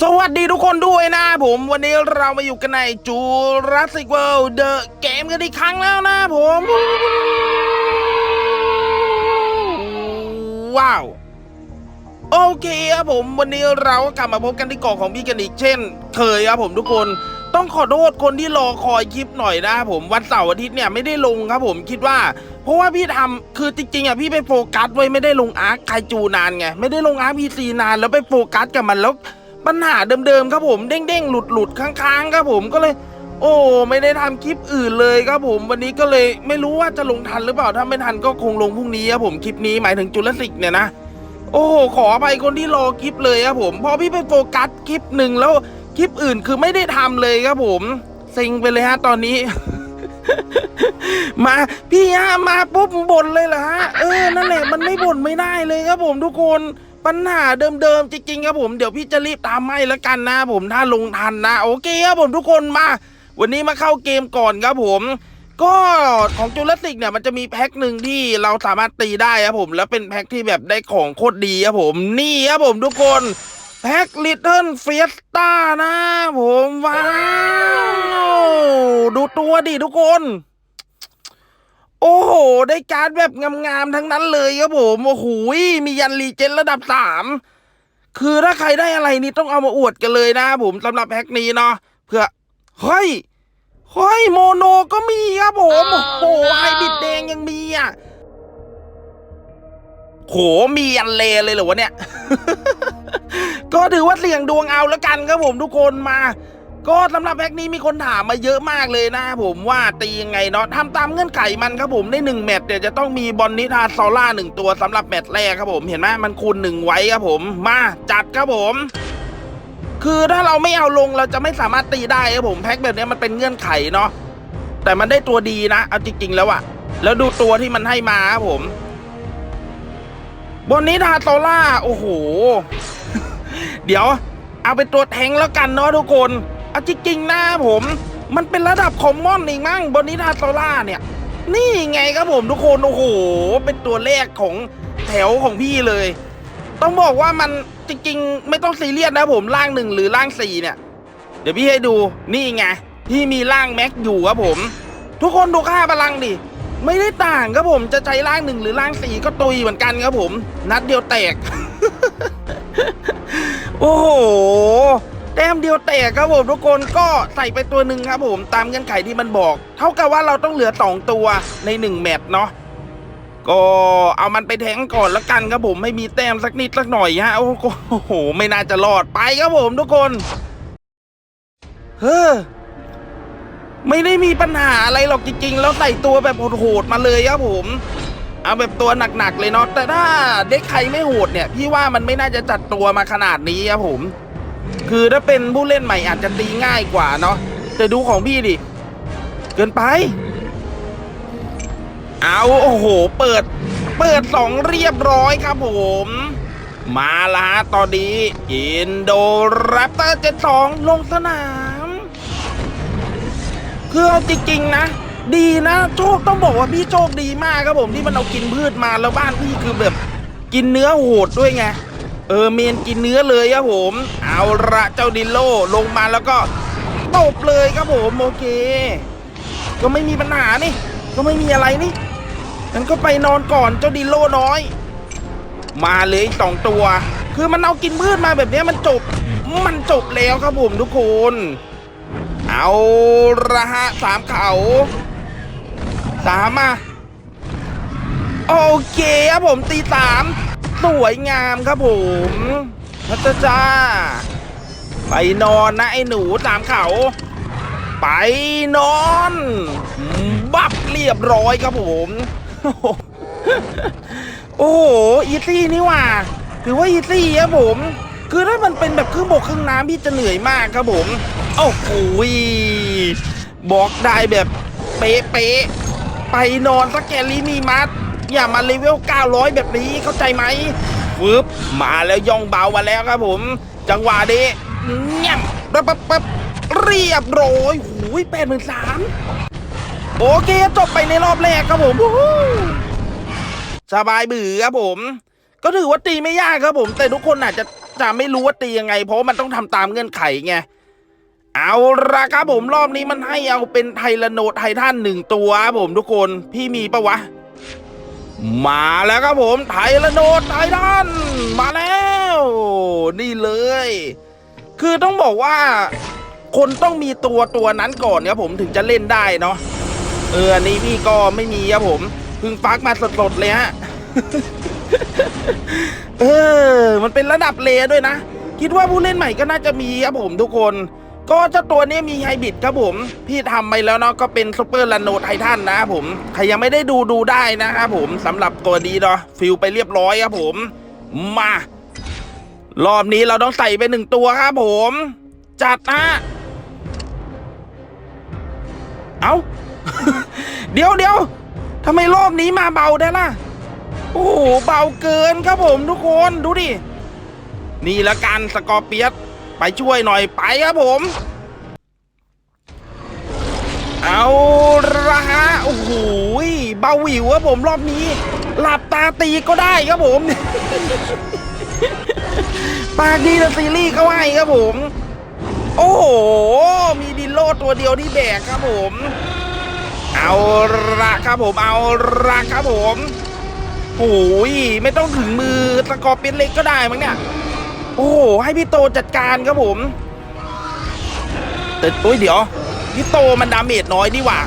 สวัสดีทุกคนด้วยนะผมวันนี้เรามาอยู่กันในจูราสสิกเวิลด์เดอะเกมกันอีกครั้งแล้วนะผม ว้าว โอเคครับผมวันนี้เรากลับมาพบกันที่เกาะของพี่กันอีกเช่น เคยครับผมทุกคนต้องขอโทษคนที่รอคอยคลิปหน่อยนะครับผมวันเสาร์อาทิตย์เนี่ยไม่ได้ลงครับผมคิดว่า เพราะว่าพี่ทำคือจริงๆอะพี่ไปโฟกัสไว้ไม่ได้ลงอาร์คไคจูนานไงไม่ได้ลงอาร์คพีซีนานแล้วไปโฟกัสกับมันแล้ว ปัญหาเดิมๆครับผมเด้งๆ หลุดๆค้างๆครับผมก็เลย โอ้ไม่ได้ทำคลิปอื่นเลยครับผม วันนี้ก็เลยไม่รู้ว่าจะลงทันหรือเปล่าถ้าไม่ทันก็คงลงพรุ่งนี้ครับผมคลิปนี้หมายถึงจุลศิกเนี่ยนะโอ้โหขออภัยคนที่รอคลิปเลยครับผมพอพี่ไปโฟกัสคลิปหนึ่งแล้วคลิปอื่นคือไม่ได้ทำเลยครับผมเซ็งไปเลยฮะตอนนี้ มาพี่ฮะมาปุ๊บบ่นเลยเหรอฮะเออนั่นแหละมันไม่บ่นไม่ได้เลยครับผมทุกคน ปัญหาเดิมๆจริงๆครับผมเดี๋ยวพี่จะรีบตามให้แล้วกันนะผมถ้าลงทันนะโอเคครับผมทุกคนมา วันนี้มาเข้าเกมก่อนครับผม ก็ของจูเลสิกเนี่ยมันจะมีแพ็คหนึ่งที่เราสามารถตีได้ครับผม แล้วเป็นแพ็คที่แบบได้ของโคตรดีครับผมนี่ครับผมทุกคนแพ็คลิตเติ้ลเฟียสต้านะผมว้าวดูตัวดิทุกคน โอ้โห ได้การ์ดแบบงามๆทั้งนั้นเลยครับผมโอ้โหมียันรีเจนระดับสามคือถ้าใครได้อะไรนี่ต้องเอามาอวดกันเลยนะผมสำหรับแพ็คนี้เนาะเพื่อเฮ้ยเฮ้ยโมโนก็มีครับผมโอ้โหไฮบิดแดงยังมีอะโหมียันเลเลยเหรอวะเนี่ย ก็ถือว่าเสี่ยงดวงเอาแล้วกันครับผมทุกคนมา ก็สำหรับแพ็กนี้มีคนถามมาเยอะมากเลยนะผมว่าตียังไงเนาะทำตามเงื่อนไขมันครับผมได้หนึ่งแมตช์เดี๋ยวจะต้องมีบอลนิทาซอล่าหนึ่งตัวสำหรับแมตช์แรกครับผมเห็นไหมมันคูณหนึ่งไว้ครับผมมาจัดครับผมคือถ้าเราไม่เอาลงเราจะไม่สามารถตีได้ครับผมแพ็กแบบนี้มันเป็นเงื่อนไขเนาะแต่มันได้ตัวดีนะ เอาจริงๆแล้วอะแล้วดูตัวที่มันให้มาครับผม บนนี้ทาโซล่า โอ้โห เดี๋ยว เอาเป็นตัวแทงแล้วกันเนาะทุกคน เอาจริงๆนะผม มันเป็นระดับคอมมอนอีกมั้งบนนี้ทาโซล่าเนี่ย นี่ไงครับผมทุกคนโอ้โห เป็นตัวแรกของแถวของพี่เลย ต้องบอกว่ามันจริงๆ ไม่ต้องซีเรียสนะผมร่างหนึ่งหรือร่างสี่เนี่ย เดี๋ยวพี่ให้ดูนี่ไงพี่มีร่างแม็กอยู่ครับผม ทุกคนดูค่าพลังดิไม่ได้ต่างครับผมจะใช้ร่างหนึ่งหรือร่างสี่ก็ตุยเหมือนกันครับผม นัดเดียวแตก โอ้โห แต้มเดียวแตกครับผมทุกคนก็ใส่ไปตัวหนึ่งครับผมตามเงื่อนไขที่มันบอก เท่ากับว่าเราต้องเหลือสองตัวในหนึ่งแมตช์เนาะก็เอามันไปแทงก่อนแล้วกันครับผมไม่มีแต้มสักนิดสักหน่อยฮะโอ้โห ไม่น่าจะรอดไปครับผมทุกคน เฮ้อไม่ได้มีปัญหาอะไรหรอกจริง ๆ แล้วใส่ตัวแบบโหดๆมาเลยครับผมเอาแบบตัวหนักๆเลยเนาะแต่ถ้าเด็กใครไม่โหดเนี่ย พี่ว่ามันไม่น่าจะจัดตัวมาขนาดนี้ครับผม คือถ้าเป็นผู้เล่นใหม่อาจจะตีง่ายกว่าเนาะแต่ดูของพี่ดิ เกินไป เอาโอ้โห เปิด เปิดสองเรียบร้อยครับผม มาละฮะตอนนี้ อินโดแรปเตอร์เจ็ดสองลงสนามคือเอาจริงๆนะดีนะโชคต้องบอกว่าพี่โชคดีมากครับผมที่มันเอากินพืชมาแล้วบ้านพี่คือแบบ กินเนื้อโหดด้วยไง เออเมนกินเนื้อเลยครับผม เอาละเจ้าดิโลลงมาแล้วก็ตบเลยครับผมโอเค ก็ไม่มีปัญหานี่ ก็ไม่มีอะไรนี่งั้นก็ไปนอนก่อนเจ้าดิโลน้อย มาเลยสองตัว คือมันเอากินพืชมาแบบนี้มันจบ มันจบแล้วครับผมทุกคน เอาละฮะสามเขาสามมาโอเคครับผมตีสาม สวยงามครับผมพัชจ้า ไปนอนนะไอ้หนูสามเขา ไปนอน บับเรียบร้อยครับผม โอ้โหอีซี่นี่ว่าถือว่าอีซี่ครับผม คือถ้ามันเป็นแบบครึ่งบกครึ่งน้ำพี่จะเหนื่อยมากครับผม โอ้โหบอกได้แบบเป๊ะๆไปนอนสักแกลิมีมัด อย่ามาเลเวล 900 แบบนี้เข้าใจไหมฟึบมาแล้วย่องเบามาแล้วครับผม จังหวะนี้เงียปั๊บปั๊บปับเรียบร้อยหูยแปดหมื่นสามโอเคจบไปในรอบแรกครับผมสบายบือครับผม ก็ถือว่าตีไม่ยากครับผม แต่ทุกคนอาจจะจะไม่รู้ว่าตียังไง เพราะมันต้องทำตามเงื่อนไขไงเอาละครับผมรอบนี้มันให้เอาเป็นไทแรโนไททันหนึ่งตัวครับผมทุกคนพี่มีปะวะ มาแล้วครับผมไทแรโนไททันมาแล้ว นี่เลย คือต้องบอกว่า คนต้องมีตัวตัวนั้นก่อนครับผมถึงจะเล่นได้เนาะเอออันนี้พี่ก็ไม่มีครับผมเพิ่งฟักมาสดๆเลยฮะเออ มันเป็นระดับเลด้วยนะ คิดว่าผู้เล่นใหม่ก็น่าจะมีครับผมทุกคน ก็เจ้าตัวนี้มีไฮบริดครับผม พี่ทำไปแล้วเนาะก็เป็นซูเปอร์ลานโนไททันนะครับผม ใครยังไม่ได้ดูดูได้นะครับผมสำหรับตัวนี้เนาะฟิลไปเรียบร้อยครับผม มา รอบนี้เราต้องใส่ไปหนึ่งตัวครับผม จัดนะเอาเดี๋ยวเดี๋ยวทำไมรอบนี้มาเบาได้ล่ะ โอ้โห เบาเกินครับผมทุกคนดูดิ นี่ละกันสกอร์เปียส ไปช่วยหน่อยไปครับผม เอาละฮะโอ้โหเบาหวิวครับผมรอบนี้ หลับตาตีก็ได้ครับผมปากดีนะซีรีส์เขาให้ครับผม โอ้โห มีดินโลตัวเดียวที่แบกครับผม เอาละครับผมเอาละครับผมโอ้ยไม่ต้องถึงมือสกอร์เป็นเล็กก็ได้มั้งเนี่ย โอ้โหให้พี่โตจัดการครับผม แต่โอ้ยเดี๋ยว พี่โตมันดาเมจน้อยนี่หว่า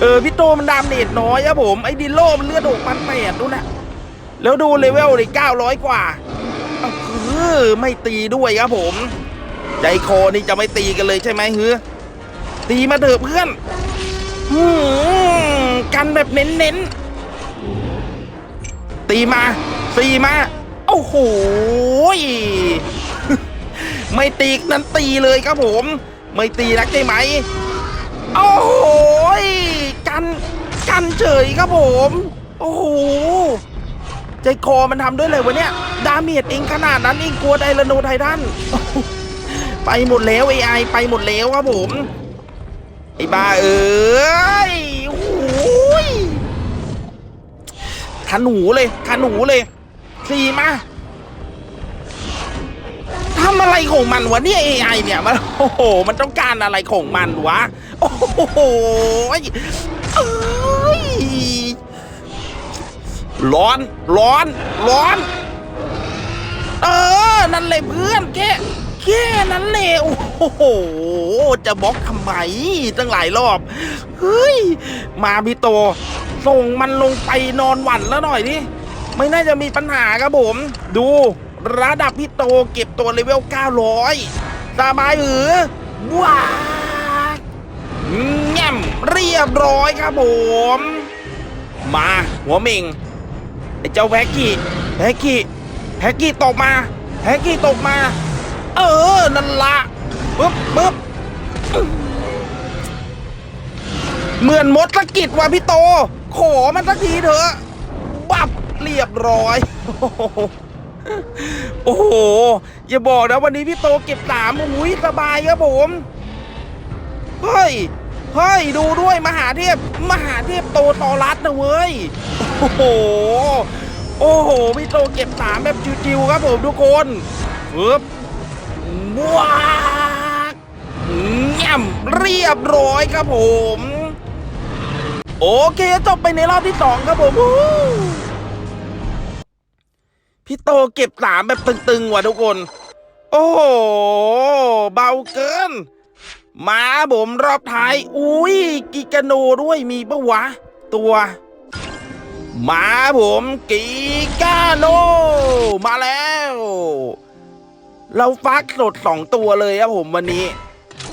เออพี่โตมันดาเมจน้อยครับผมไอ้ดินโลมันเลือดหกพันแปดดูนะแล้วดูเลเวลเลยเก้าร้อยกว่าเออไม่ตีด้วยครับผม ใจคอนี่จะไม่ตีกันเลยใช่ไหมเฮ้อตีมาเถอะเพื่อนหืมกันแบบเน้นๆตีมาตีมา อ้โหไม่ตีนั้นตีเลยครับผม ไม่ตีนักใช่ไหมโอ้โหกันกันเฉยครับผม โอ้โหใจคอมันทำด้วยเลยวะเนี่ย ดาเมจเองขนาดนั้นเองกลัวไดโลโนไททันไปหมดแล้ว AI ไปหมดแล้วครับผม ไอ้บ้าเอ้ยโอ้ยขันหูเลยขันหนูเลย สี่มาทำอะไรของมันวะเนี่ย AI เนี่ยมันโอ้โห มันต้องการอะไรของมันวะ โอ้โหเอ้ยร้อน ร้อน ร้อน เออ นั่นเลยเพื่อนแค่แค่นั้นเลยโอ้โห จะบล็อกทำไมตั้งหลายรอบ เฮ้ย มาพี่โต ส่งมันลงไปนอนหวันแล้วหน่อยดิ ไม่น่าจะมีปัญหาครับผม ดูระดับพี่โตเก็บตัวเลเวล 900 สบายหรือว้าแง่มเรียบร้อยครับผม มาหัวเม่งไอ้เจ้าแพ็กกี้แพ็กกี้แพ็กกี้ตกมาแพ็กกี้ตกมา เออ นั่นละปึ๊บปึ๊บเหมือนมดสะกิดว่ะพี่โต ขอมันสักทีเถอะ บับ เรียบร้อย โอ้โห อย่าบอกนะวันนี้พี่โตเก็บสามอุ้ยสบายครับผม เฮ้ย เฮ้ย ดูด้วยมหาเทพ มหาเทพโตตอรัสนะเว้ย โอ้โห โอ้โห พี่โตเก็บสามแบบจิวๆครับผมทุกคนปึ๊บว้ากแง่มเรียบร้อยครับผม โอเคจบไปในรอบที่สองครับผม พี่โตเก็บสามแบบตึงๆว่ะทุกคน โอ้โห เบาเกิน มาผมรอบท้าย อุ้ยกิกาโนด้วยมีปะวะ ตัว มาผมกิกาโน มาแล้ว เราฟักสดสองตัวเลยครับผมวันนี้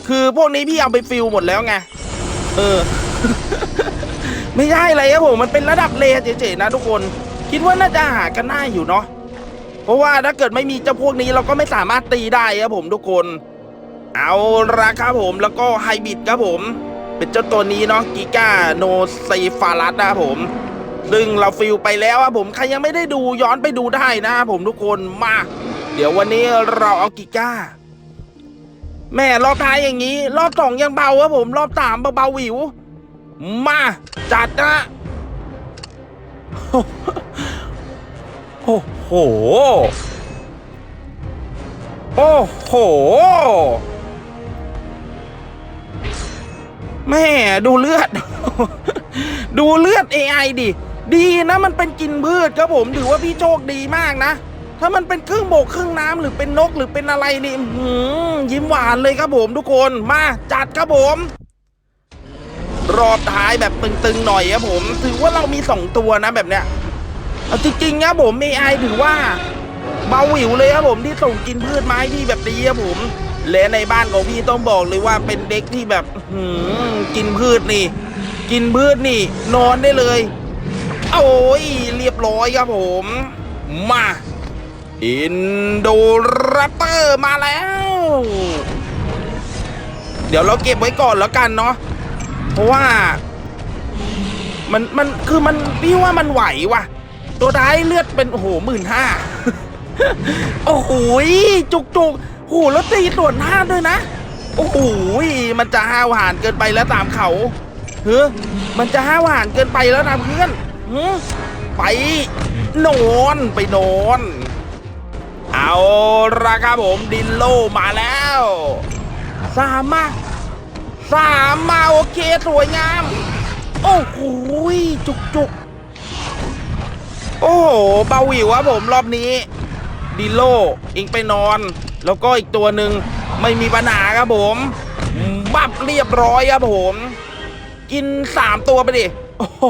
คือพวกนี้พี่เอาไปฟิลหมดแล้วไง เออ ไม่ใช่อะไรครับผม มันเป็นระดับเลเฉยๆนะทุกคนคิดว่าน่าจะหากันได้อยู่เนาะ เพราะว่าถ้าเกิดไม่มีเจ้าพวกนี้เราก็ไม่สามารถตีได้ครับผมทุกคน เอาละครับผมแล้วก็ไฮบิดครับผม เป็นเจ้าตัวนี้เนาะกิก้าโนไซฟารัสนะครับผมซึ่งเราฟิลไปแล้วครับผมใครยังไม่ได้ดูย้อนไปดูได้นะครับผมทุกคนมา เดี๋ยววันนี้เราเอากิก้า แม่รอบท้ายอย่างนี้ รอบสองยังเบาครับผมรอบสามเบาๆหวิว มา จัดนะ โอ้โห โอ้โห แม่ดูเลือด ดูเลือด AI ดิ ดีนะมันเป็นกินพืชครับผมถือว่าพี่โชคดีมากนะ ถ้ามันเป็นครึ่งบกครึ่งน้ำหรือเป็นนกหรือเป็นอะไรนี่หือยิ้มหวานเลยครับผมทุกคนมาจัดครับผมรอบท้ายแบบตึงๆหน่อยครับผม ถือว่าเรามีสองตัวนะแบบเนี้ย เอาจริงๆครับผม AI ถือว่าเบาหวิวเลยครับผมที่ส่งกินพืชไม้ที่แบบดีครับผม และในบ้านของพี่ต้องบอกเลยว่าเป็นเด็กที่แบบหือกินพืชนี่ กินพืชนี่ นอนได้เลย โอ้ยเรียบร้อยครับผม มาอินโดแรปเตอร์มาแล้ว เดี๋ยวเราเก็บไว้ก่อนแล้วกันเนาะเพราะว่า มันมันคือมันพี่ว่ามันไหวว่ะ ตัวท้ายเลือดเป็นโอ้โหหมื่นห้าโอ้โหจุกจุกโอ้โหแล้วตีส่วนห้าด้วยนะ โอ้โหมันจะห้าวหานเกินไปแล้วตามเขาเฮ้ยมันจะห้าวหานเกินไปแล้วตามเพื่อนอไปนอนไปนอนเอาละครับผมดินโลมาแล้วสามมาสามมาโอเคสวยงาม โอ้โหจุกจุก โอ้โหเบาวิวครับผมรอบนี้ดิโลอิงไปนอน แล้วก็อีกตัวหนึ่งไม่มีปัญหาครับผมบับเรียบร้อยครับผม กินสามตัวไปดิ โอ้โห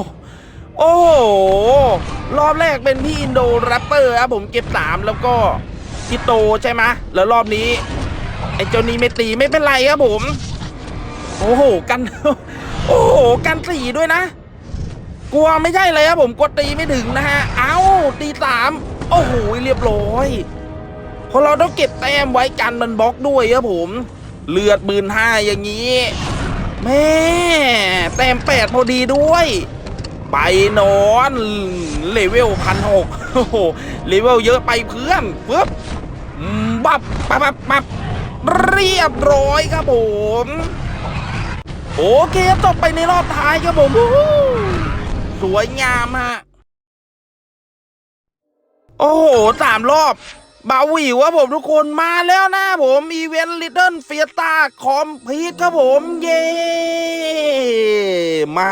โอ้โหรอบแรกเป็นพี่อินโดแรปเปอร์ครับผมเก็บสามแล้วก็พี่โตใช่ไหมแล้วรอบนี้ ไอ้เจ้านี้ไม่ตีไม่เป็นไรครับผม โอ้โหกัน โอ้โหกันสี่ด้วยนะ กลัวไม่ใช่เลยครับผมกดตีไม่ถึงนะฮะ เอ้าตีสามโอ้โหเรียบร้อยพราะเราต้องเก็บแต้มไว้กันมันบล็อกด้วยครับผม เลือดหมื่นห้าอย่างนี้ แม่แต้มแปดพอดีด้วย ไปนอนเลเวลพันหกโอ้โหเลเวลเยอะไปเพื่อนปึ๊บบับปับปับปับเรียบร้อยครับผม โอเคจบไปในรอบท้ายครับผมวู้ สวยงามฮะ โอ้โหสามรอบบาวิวครับผมทุกคนมาแล้วนะผมอีเวนต์ลิตเติ้ลเฟียตาคอมพีทครับผมเย้มา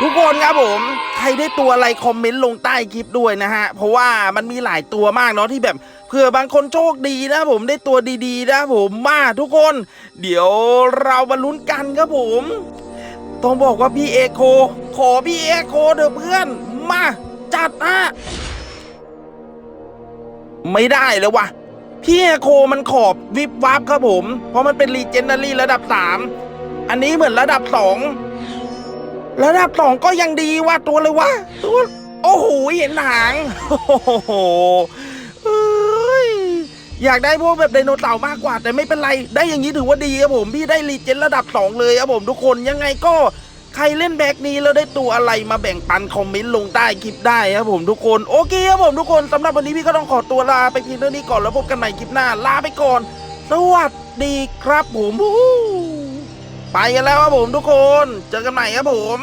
ทุกคนครับผม ใครได้ตัวอะไรคอมเมนต์ลงใต้คลิปด้วยนะฮะ เพราะว่ามันมีหลายตัวมากเนาะที่แบบเผื่อบางคนโชคดีนะผมได้ตัวดีๆนะผมมาทุกคน เดี๋ยวเรามาลุ้นกันครับผม ต้องบอกว่าพี่เอโค ขอพี่เอโคเถอะเพื่อน มา จัดนะไม่ได้แล้ววะพี่เอโคมันขอบวิบวับครับผม เพราะมันเป็นรีเจนดารี่ระดับสามอันนี้เหมือนระดับสองระดับสองก็ยังดีว่าตัวเลยวะตัวโอ้โหเห็นหางโอ้โห อยากได้พวกแบบไดโนเสาร์มากกว่า แต่ไม่เป็นไร ได้อย่างนี้ถือว่าดีครับผม พี่ได้รีเจนระดับสองเลยครับผมทุกคนยังไงก็ใครเล่นแบ็กนี้แล้วได้ตัวอะไรมาแบ่งปันคอมเมนต์ลงใต้คลิปได้ครับผมทุกคนโอเคครับผมทุกคนสำหรับวันนี้พี่ก็ต้องขอตัวลาไปเพียงเท่านี้ก่อนแล้วพบกันใหม่คลิปหน้าลาไปก่อน สวัสดีครับผมไปกันแล้วครับผมทุกคน เจอกันใหม่ครับผม